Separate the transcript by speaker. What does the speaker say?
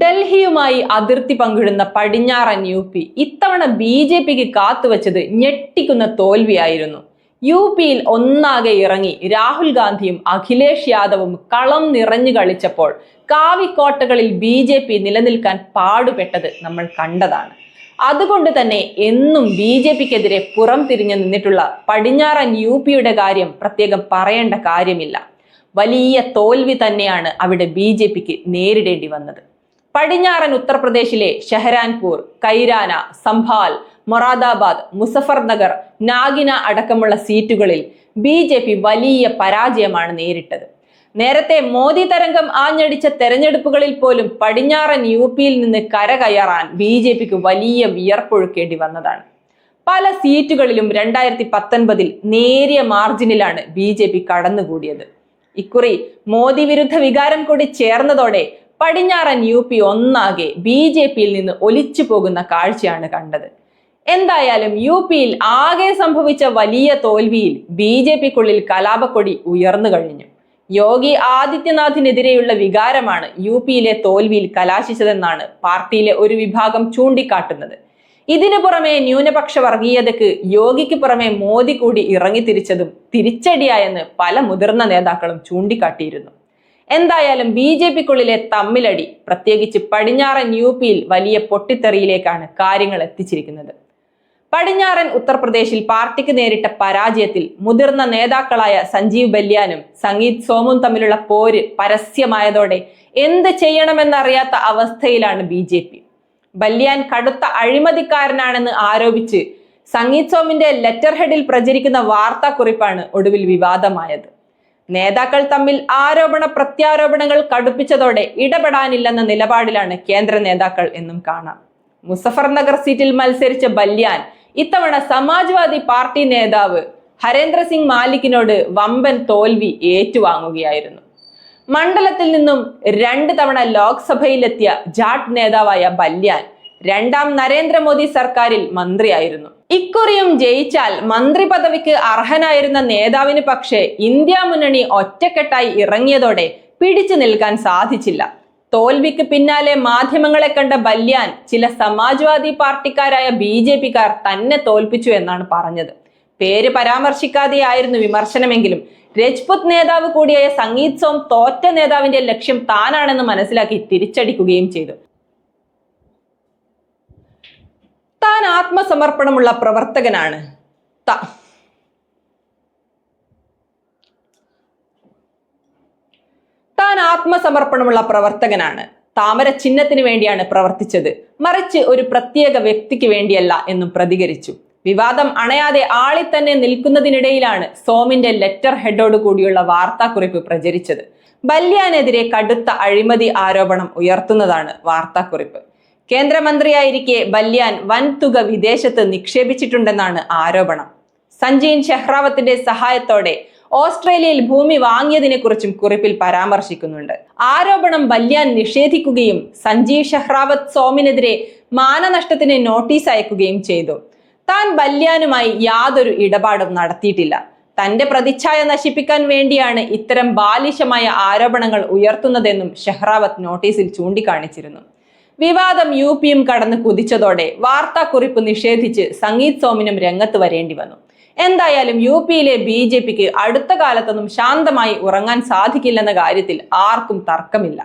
Speaker 1: ഡൽഹിയുമായി അതിർത്തി പങ്കിടുന്ന പടിഞ്ഞാറൻ യു പി ഇത്തവണ ബി ജെ പിക്ക് കാത്തുവച്ചത് ഞെട്ടിക്കുന്ന തോൽവിയായിരുന്നു. യു പിയിൽ ഒന്നാകെ ഇറങ്ങി രാഹുൽ ഗാന്ധിയും അഖിലേഷ് യാദവും കളം നിറഞ്ഞു കളിച്ചപ്പോൾ കാവിക്കോട്ടകളിൽ ബി ജെ പി നിലനിൽക്കാൻ പാടുപെട്ടത് നമ്മൾ കണ്ടതാണ്. അതുകൊണ്ട് തന്നെ എന്നും ബി ജെ പിക്കെതിരെ പുറം തിരിഞ്ഞു നിന്നിട്ടുള്ള പടിഞ്ഞാറൻ യു പിയുടെ കാര്യം പ്രത്യേകം പറയേണ്ട കാര്യമില്ല. വലിയ തോൽവി തന്നെയാണ് അവിടെ ബി ജെ പിക്ക് നേരിടേണ്ടി വന്നത്. പടിഞ്ഞാറൻ ഉത്തർപ്രദേശിലെ ഷെഹരാൻപൂർ കൈരാന സംഭാൽ മൊറാദാബാദ് മുസഫർ നഗർ നാഗിന അടക്കമുള്ള സീറ്റുകളിൽ ബി ജെ പി വലിയ പരാജയമാണ് നേരിട്ടത്. നേരത്തെ മോദി തരംഗം ആഞ്ഞടിച്ച തെരഞ്ഞെടുപ്പുകളിൽ പോലും പടിഞ്ഞാറൻ യു പിയിൽ നിന്ന് കരകയറാൻ ബി ജെ പിക്ക് വലിയ വിയർപ്പൊഴുക്കേണ്ടി വന്നതാണ്. പല സീറ്റുകളിലും രണ്ടായിരത്തി പത്തൊൻപതിൽ നേരിയ മാർജിനിലാണ് ബി ജെ പി കടന്നുകൂടിയത്. ഇക്കുറി മോദി വിരുദ്ധ വികാരം കൂടി ചേർന്നതോടെ പടിഞ്ഞാറൻ യു പി ഒന്നാകെ ബി ജെ പിയിൽ നിന്ന് ഒലിച്ചു പോകുന്ന കാഴ്ചയാണ് കണ്ടത്. എന്തായാലും യു പിയിൽ ആകെ സംഭവിച്ച വലിയ തോൽവിയിൽ ബി ജെ പിക്കുള്ളിൽ കലാപക്കൊടി ഉയർന്നു കഴിഞ്ഞു. യോഗി ആദിത്യനാഥിനെതിരെയുള്ള വികാരമാണ് യു പിയിലെ തോൽവിയിൽ കലാശിച്ചതെന്നാണ് പാർട്ടിയിലെ ഒരു വിഭാഗം ചൂണ്ടിക്കാട്ടുന്നത്. ഇതിനു പുറമെ ന്യൂനപക്ഷ വർഗീയതയ്ക്ക് യോഗിക്ക് പുറമെ മോദി കൂടി ഇറങ്ങിത്തിരിച്ചതും തിരിച്ചടിയായെന്ന് പല മുതിർന്ന നേതാക്കളും ചൂണ്ടിക്കാട്ടിയിരുന്നു. എന്തായാലും ബി ജെ പിക്കുള്ളിലെ തമ്മിലടി പ്രത്യേകിച്ച് പടിഞ്ഞാറൻ യു പിയിൽ വലിയ പൊട്ടിത്തെറിയിലേക്കാണ് കാര്യങ്ങൾ എത്തിച്ചിരിക്കുന്നത്. പടിഞ്ഞാറൻ ഉത്തർപ്രദേശിൽ പാർട്ടിക്ക് നേരിട്ട പരാജയത്തിൽ മുതിർന്ന നേതാക്കളായ സഞ്ജീവ് ബല്യാനും സംഗീത് സോമും തമ്മിലുള്ള പോര് പരസ്യമായതോടെ എന്ത് ചെയ്യണമെന്നറിയാത്ത അവസ്ഥയിലാണ് ബി ജെ പി. ബല്യാൻ കടുത്ത അഴിമതിക്കാരനാണെന്ന് ആരോപിച്ച് സംഗീത് സോമിന്റെ ലെറ്റർ ഹെഡിൽ പ്രചരിക്കുന്ന വാർത്താക്കുറിപ്പാണ് ഒടുവിൽ വിവാദമായത്. നേതാക്കൾ തമ്മിൽ ആരോപണ പ്രത്യാരോപണങ്ങൾ കടുപ്പിച്ചതോടെ ഇടപെടാനില്ലെന്ന നിലപാടിലാണ് കേന്ദ്ര നേതാക്കൾ എന്നും കാണാം. മുസഫർ നഗർ സീറ്റിൽ മത്സരിച്ച ബല്യാൻ ഇത്തവണ സമാജ്വാദി പാർട്ടി നേതാവ് ഹരേന്ദ്ര സിംഗ് മാലിക്കിനോട് വമ്പൻ തോൽവി ഏറ്റുവാങ്ങുകയായിരുന്നു. മണ്ഡലത്തിൽ നിന്നും രണ്ട് തവണ ലോക്സഭയിലെത്തിയ ജാട്ട് നേതാവായ ബല്യാൻ രണ്ടാം നരേന്ദ്രമോദി സർക്കാരിൽ മന്ത്രിയായിരുന്നു. ഇക്കുറിയും ജയിച്ചാൽ മന്ത്രി പദവിക്ക് അർഹനായിരുന്ന നേതാവിന് പക്ഷേ ഇന്ത്യ മുന്നണി ഒറ്റക്കെട്ടായി ഇറങ്ങിയതോടെ പിടിച്ചു നിൽക്കാൻ സാധിച്ചില്ല. തോൽവിക്ക് പിന്നാലെ മാധ്യമങ്ങളെ കണ്ട ബല്യാൻ ചില സമാജ്വാദി പാർട്ടിക്കാരായ ബി ജെ പിക്കാർ തന്നെ തോൽപ്പിച്ചു എന്നാണ് പറഞ്ഞത്. പേര് പരാമർശിക്കാതെയായിരുന്നു വിമർശനമെങ്കിലും രജ്പുത് നേതാവ് കൂടിയായ സംഗീത് സോം തോറ്റ നേതാവിന്റെ ലക്ഷ്യം താനാണെന്ന് മനസ്സിലാക്കി തിരിച്ചടിക്കുകയും ചെയ്തു. താൻ ആത്മസമർപ്പണമുള്ള പ്രവർത്തകനാണ്. താൻ ആത്മസമർപ്പണമുള്ള പ്രവർത്തകനാണ്. താമര ചിഹ്നത്തിന് വേണ്ടിയാണ് പ്രവർത്തിച്ചത്. മറിച്ച് ഒരു പ്രത്യേക വ്യക്തിക്ക് വേണ്ടിയല്ല എന്നും പ്രതികരിച്ചു. വിവാദം അണയാതെ ആളി തന്നെ നിൽക്കുന്നതിനിടയിലാണ് സോമിന്റെ ലെറ്റർ ഹെഡോട് കൂടിയുള്ള വാർത്താക്കുറിപ്പ് പ്രചരിച്ചത്. ബല്യാനെതിരെ കടുത്ത അഴിമതി ആരോപണം ഉയർത്തുന്നതാണ് വാർത്താക്കുറിപ്പ്. കേന്ദ്രമന്ത്രിയായിരിക്കെ ബല്യാൻ വൻതുക വിദേശത്ത് നിക്ഷേപിച്ചിട്ടുണ്ടെന്നാണ് ആരോപണം. സഞ്ജീൻ ഷെഹ്റാവത്തിന്റെ സഹായത്തോടെ ഓസ്ട്രേലിയയിൽ ഭൂമി വാങ്ങിയതിനെ കുറിച്ചും കുറിപ്പിൽ പരാമർശിക്കുന്നുണ്ട്. ആരോപണം ബല്യാൻ നിഷേധിക്കുകയും സഞ്ജീവ് ഷെഹ്റാവത്ത് സോമിനെതിരെ മാനനഷ്ടത്തിന് നോട്ടീസ് അയക്കുകയും ചെയ്തു. താൻ ബല്യാനുമായി യാതൊരു ഇടപാടും നടത്തിയിട്ടില്ല. തന്റെ പ്രതിച്ഛായ നശിപ്പിക്കാൻ വേണ്ടിയാണ് ഇത്തരം ബാലിശമായ ആരോപണങ്ങൾ ഉയർത്തുന്നതെന്നും ഷെഹ്റാവത്ത് നോട്ടീസിൽ ചൂണ്ടിക്കാണിച്ചിരുന്നു. വിവാദം യു പിയും കടന്ന് കുതിച്ചതോടെ വാർത്താക്കുറിപ്പ് നിഷേധിച്ച് സംഗീത് സോമിനും രംഗത്ത് വരേണ്ടി വന്നു. എന്തായാലും യു പിയിലെ ബി ജെ പിക്ക് അടുത്ത കാലത്തൊന്നും ശാന്തമായി ഉറങ്ങാൻ സാധിക്കില്ലെന്ന കാര്യത്തിൽ ആർക്കും തർക്കമില്ല.